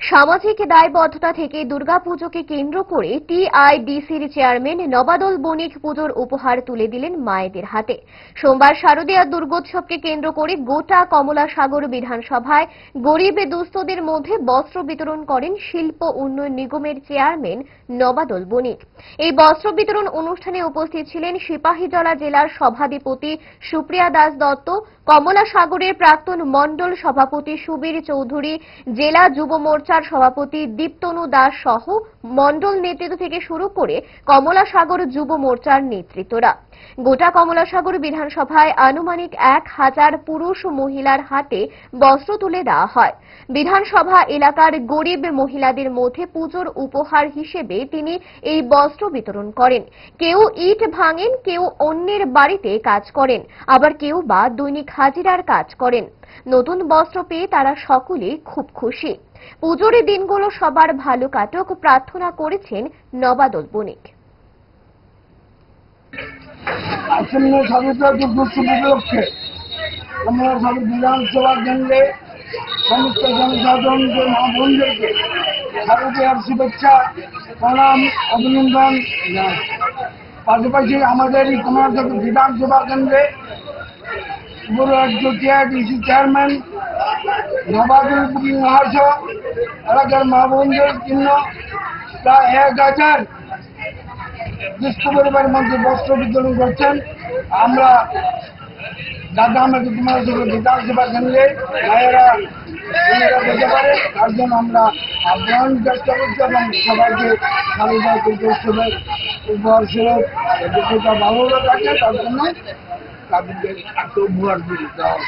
সামাজিক দায়বদ্ধতা থেকে দুর্গাপুজোকে কেন্দ্র করে টিআইডিসির চেয়ারম্যান নবাদল বণিক পুজোর উপহার তুলে দিলেন মায়েদের হাতে। সোমবার শারদীয়া দুর্গোৎসবকে কেন্দ্র করে গোটা কমলা সাগর বিধানসভায় গরিব দুস্থদের মধ্যে বস্ত্র বিতরণ করেন শিল্প উন্নয়ন নিগমের চেয়ারম্যান নবাদল বণিক। এই বস্ত্র বিতরণ অনুষ্ঠানে উপস্থিত ছিলেন সিপাহীজলা জেলার সভাধিপতি সুপ্রিয়া দাস দত্ত কমলা সাগরের প্রাক্তন মণ্ডল সভাপতি সুবীর চৌধুরী, জেলা যুব মোর্চার সভাপতি দীপ্তনু দাস সহ মন্ডল নেতৃত্ব থেকে শুরু করে কমলা সাগর যুব মোর্চার নেতৃত্বরা। গোটা কমলা সাগর বিধানসভায় আনুমানিক এক হাজার পুরুষ মহিলার হাতে বস্ত্র তুলে দেওয়া হয়। বিধানসভা এলাকার গরিব মহিলাদের মধ্যে পুজোর উপহার হিসেবে তিনি এই বস্ত্র বিতরণ করেন। কেউ ইট ভাঙেন, কেউ অন্যের বাড়িতে কাজ করেন, আবার কেউ বা দৈনিক হাজিরার কাজ করেন। নতুন বস্ত্র পেয়ে তারা সকলে খুব খুশি। পুজোর দিনগুলো সবার ভালো কাটুক, প্রার্থনা করেছেন নবাদল বণিক। আসন্ন স্বাধীনতা দুর্গোৎসব উপলক্ষে আমরা সব বিধানসভা কেন্দ্রে সমস্ত জনসাধারণকে মা বোনদেরকে শারদীয়ার শুভেচ্ছা, প্রণাম, অভিনন্দন পাশাপাশি আমাদের কমলাচক বিধানসভা কেন্দ্রে টিআইডিসি চেয়ারম্যান, নবাবুল মহাশয়, এলাকার মা বোনদের জন্য প্রায় এক হাজার দুস্থ পরিবারের মধ্যে বস্ত্র বিতরণ করছেন। আমরা দাদা আমাকে তোমার সঙ্গে বিধানসভা কেন্দ্রে ভাইয়েরা ভূমিকা যেতে পারে, তার জন্য আমরা আহ্বান চেষ্টা করছি এবং সবাইকে উপহার ভালো থাকে তার জন্য তাদেরকে এত উপহার দিতে।